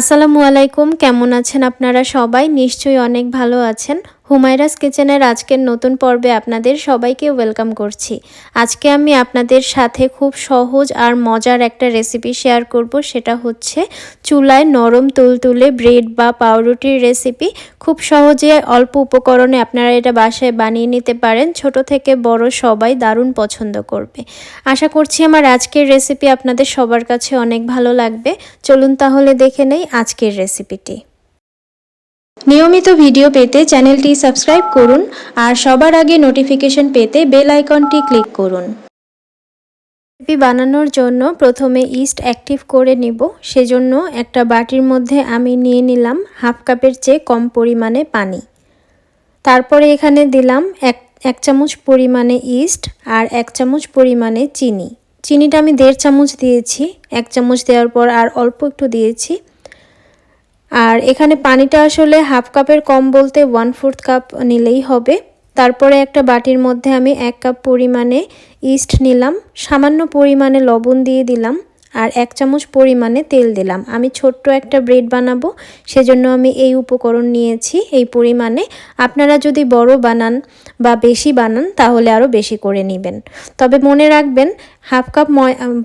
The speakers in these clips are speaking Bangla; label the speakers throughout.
Speaker 1: আসসালামু আলাইকুম। কেমন আছেন আপনারা সবাই? নিশ্চয়ই অনেক ভালো আছেন। হুমায়রাস কিচেনের আজকের নতুন পর্বে আপনাদের সবাইকে ওয়েলকাম করছি। আজকে আমি আপনাদের সাথে খুব সহজ আর মজার একটা রেসিপি শেয়ার করব, সেটা হচ্ছে চুলায় নরম তুলতুলে ব্রেড বা পাউরুটির রেসিপি। খুব সহজে অল্প উপকরণে আপনারা এটা বাসায় বানিয়ে নিতে পারেন, ছোট থেকে বড় সবাই দারুণ পছন্দ করবে। আশা করছি আমার আজকের রেসিপি আপনাদের সবার কাছে অনেক ভালো লাগবে। চলুন তাহলে দেখে নেই আজকের রেসিপিটি। নিয়মিত ভিডিও পেতে চ্যানেলটি সাবস্ক্রাইব করুন আর সবার আগে নোটিফিকেশন পেতে বেল আইকনটি ক্লিক করুন। রেসিপি বানানোর জন্য প্রথমে ইস্ট অ্যাক্টিভ করে নিব। সেজন্য একটা বাটির মধ্যে আমি নিয়ে নিলাম হাফ কাপের চেয়ে কম পরিমাণে পানি। তারপরে এখানে দিলাম এক এক চামচ পরিমাণে ইস্ট আর এক চামচ পরিমাণে চিনি। চিনিটা আমি দেড় চামচ দিয়েছি। এক চামচ দেওয়ার পর আর অল্প একটু দিয়েছি। আর এখানে পানিটা আসলে হাফ কাপের কম বলতে ওয়ান ফোর্থ কাপ নিলেই হবে। তারপরে একটা বাটির মধ্যে আমি এক কাপ পরিমাণে ইস্ট নিলাম, সামান্য পরিমাণে লবণ দিয়ে দিলাম আর এক চামচ পরিমাণে তেল দিলাম। আমি ছোট্ট একটা ব্রেড বানাবো, সেজন্য আমি এই উপকরণ নিয়েছি এই পরিমাণে। আপনারা যদি বড় বানান বা বেশি বানান, তাহলে আরও বেশি করে নেবেন। তবে মনে রাখবেন, হাফ কাপ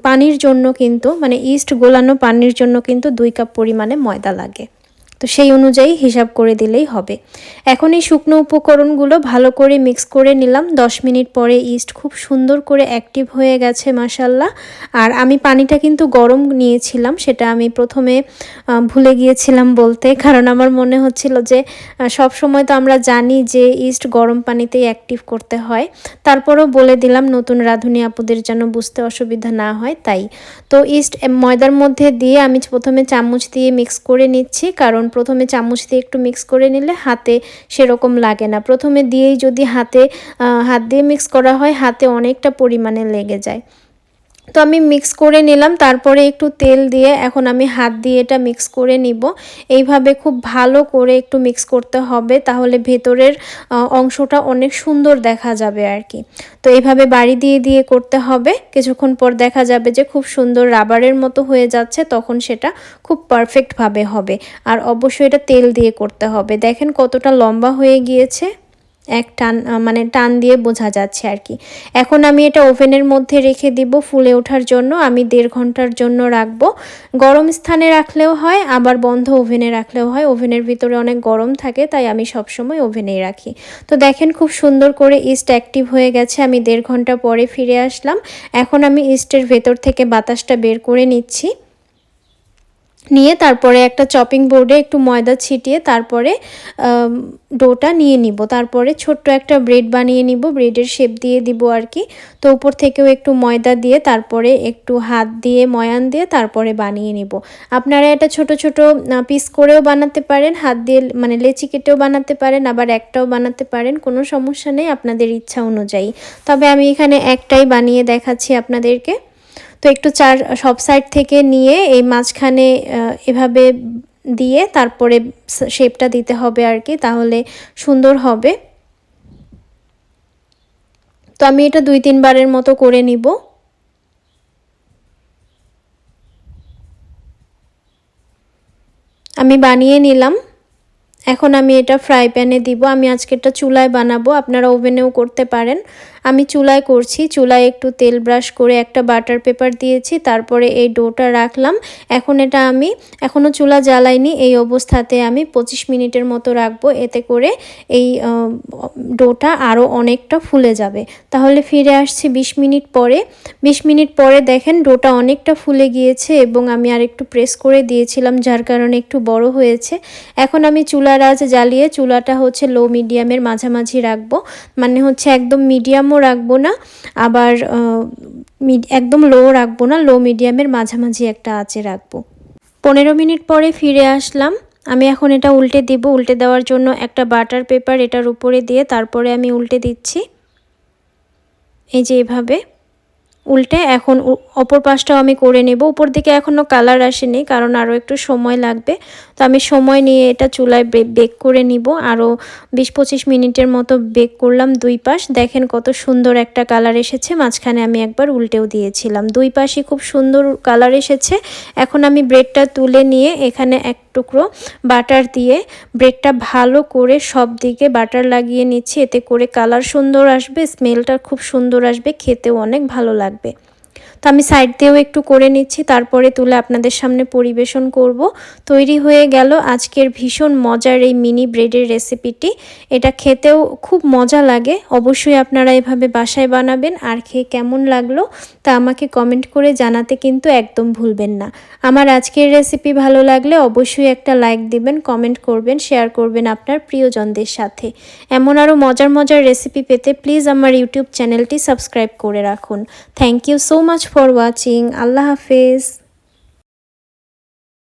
Speaker 1: পানির জন্য কিন্তু মানে ইস্ট গোলানো পানির জন্য কিন্তু দুই কাপ পরিমাণে ময়দা লাগে। তো সেই অনুযায়ী হিসাব করে দিলেই হবে। এখন এই শুকনো উপকরণগুলো ভালো করে মিক্স করে নিলাম। 10 মিনিট পরে ইস্ট খুব সুন্দর করে অ্যাক্টিভ হয়ে গেছে মাসাল্লাহ আর আমি পানিটা কিন্তু গরম নিয়েছিলাম, সেটা আমি প্রথমে ভুলে গিয়েছিলাম বলতে। কারণ আমার মনে হচ্ছিল যে সব সময় তো আমরা জানি যে ইস্ট গরম পানিতেই অ্যাক্টিভ করতে হয়। তারপরও বলে দিলাম, নতুন রাঁধুনি আপুদের যেন বুঝতে অসুবিধা না হয়, তাই। তো ইস্ট ময়দার মধ্যে দিয়ে আমি প্রথমে চামচ দিয়ে মিক্স করে নিচ্ছি, কারণ প্রথমে চামচ দিয়ে একটু মিক্স করে নিলে হাতে সেরকম লাগে না। প্রথমে দিয়েই যদি হাতে হাত দিয়ে মিক্স করা হয়, হাতে অনেকটা পরিমাণে লেগে যায়। তো আমি মিক্স করে নিলাম, তারপরে একটু তেল দিয়ে এখন আমি হাত দিয়ে এটা মিক্স করে নিব। এইভাবে খুব ভালো করে একটু মিক্স করতে হবে, তাহলে ভেতরের অংশটা অনেক সুন্দর দেখা যাবে আর কি। তো এইভাবে বাড়ি দিয়ে দিয়ে করতে হবে। কিছুক্ষণ পর দেখা যাবে যে খুব সুন্দর রাবারের মতো হয়ে যাচ্ছে, তখন সেটা খুব পারফেক্টভাবে হবে। আর অবশ্যই এটা তেল দিয়ে করতে হবে। দেখেন কতটা লম্বা হয়ে গিয়েছে। এক টান মানে টান দিয়ে বোঝা যাচ্ছে আর কি। এখন আমি এটা ওভেনের মধ্যে রেখে দিব ফুলে ওঠার জন্য। আমি দেড় ঘণ্টার জন্য রাখব। গরম স্থানে রাখলেও হয়, আবার বন্ধ ওভেনে রাখলেও হয়। ওভেনের ভিতরে অনেক গরম থাকে, তাই আমি সবসময় ওভেনেই রাখি। তো দেখেন খুব সুন্দর করে ইস্ট অ্যাক্টিভ হয়ে গেছে। আমি দেড় ঘণ্টা পরে ফিরে আসলাম। এখন আমি ইস্টের ভেতর থেকে বাতাসটা বের করে নিচ্ছি। নিয়ে তারপরে একটা চপিং বোর্ডে একটু ময়দা ছিটিয়ে তারপরে ডোটা নিয়ে নিব। তারপরে ছোট্ট একটা ব্রেড বানিয়ে নিব। ব্রেডের শেপ দিয়ে দিব আর কি তো উপর থেকেও একটু ময়দা দিয়ে তারপরে একটু হাত দিয়ে, ময়ান দিয়ে তারপরে বানিয়ে নিব। আপনারা এটা ছোট ছোট পিস করেও বানাতে পারেন, হাত দিয়ে মানে লেচি কেটেও বানাতে পারেন, আবার একটাও বানাতে পারেন, কোনো সমস্যা নেই, আপনাদের ইচ্ছা অনুযায়ী। তবে আমি এখানে একটাই বানিয়ে দেখাচ্ছি আপনাদেরকে। তো একটু চার, সব সাইড থেকে নিয়ে এই মাঝখানে এভাবে দিয়ে তারপরে শেপটা দিতে হবে আর কি, তাহলে সুন্দর হবে। তো আমি এটা দুই তিনবারের মতো করে নিব। আমি বানিয়ে নিলাম। এখন আমি এটা ফ্রাই প্যানে দিব। আমি আজকে এটা চুলায় বানাবো। আপনারা ওভেনেও করতে পারেন। আমি চুলায় করছি। চুলায় একটু তেল ব্রাশ করে একটা বাটার পেপার দিয়েছি, তারপরে এই ডোটা রাখলাম। এখন এটা আমি এখনও চুলা জ্বালাইনি, এই অবস্থাতে আমি পঁচিশ মিনিটের মতো রাখব। এতে করে এই ডোটা আরও অনেকটা ফুলে যাবে। তাহলে ফিরে আসছি ২০ মিনিট পরে। ২০ মিনিট পরে দেখেন ডোটা অনেকটা ফুলে গিয়েছে এবং আমি আর একটু প্রেস করে দিয়েছিলাম, যার কারণে একটু বড় হয়েছে। এখন আমি চুলার আজ জ্বালিয়ে চুলাটা হচ্ছে লো মিডিয়ামের মাঝামাঝি রাখব। মানে হচ্ছে একদম মিডিয়ামও রাখব না, আবার একদম লো রাখব না লো মিডিয়ামের মাঝামাঝি একটা আঁচে রাখব। পনেরো মিনিট পরে ফিরে আসলাম। আমি এখন এটা উল্টে দেব। উল্টে দেওয়ার জন্য একটা বাটার পেপার এটার উপরে দিয়ে তারপরে আমি উল্টে দিচ্ছি। এই যে এভাবে। উল্টে এখন অপর পাশটাও আমি করে নেব। উপর দিকে এখনও কালার আসেনি, কারণ আরও একটু সময় লাগবে। তো আমি সময় নিয়ে এটা চুলায় বেক করে নিব। আরও বিশ পঁচিশ মিনিটের মতো বেক করলাম দুই পাশ। দেখেন কত সুন্দর একটা কালার এসেছে। মাঝখানে আমি একবার উল্টেও দিয়েছিলাম। দুই পাশই খুব সুন্দর কালার এসেছে। এখন আমি ব্রেডটা তুলে নিয়ে এখানে এক টুকরো বাটার দিয়ে ব্রেডটা ভালো করে সব দিকে বাটার লাগিয়ে নিচ্ছি। এতে করে কালার সুন্দর আসবে, স্মেলটা খুব সুন্দর আসবে, খেতেও অনেক ভালো লাগবে। তো আমি সাইড দিয়েও একটু করে নিচ্ছি, তারপরে তুলে আপনাদের সামনে পরিবেশন করব। তৈরি হয়ে গেল আজকের ভীষণ মজার এই মিনি ব্রেডের রেসিপিটি এটা খেতেও খুব মজা লাগে, অবশ্যই আপনারা এভাবে বাসায় বানাবেন আর খেয়ে কেমন লাগল তা আমাকে কমেন্ট করে জানাতে কিন্তু একদম ভুলবেন না। আমার আজকের রেসিপি ভালো লাগলে অবশ্যই একটা লাইক দিবেন কমেন্ট করবেন শেয়ার করবেন আপনার প্রিয়জনদের সাথে। এমন আরও মজার মজার রেসিপি পেতে প্লিজ আমার ইউটিউব চ্যানেলটি সাবস্ক্রাইব করে রাখুন। Thank you so much for watching. আল্লাহ হাফেজ।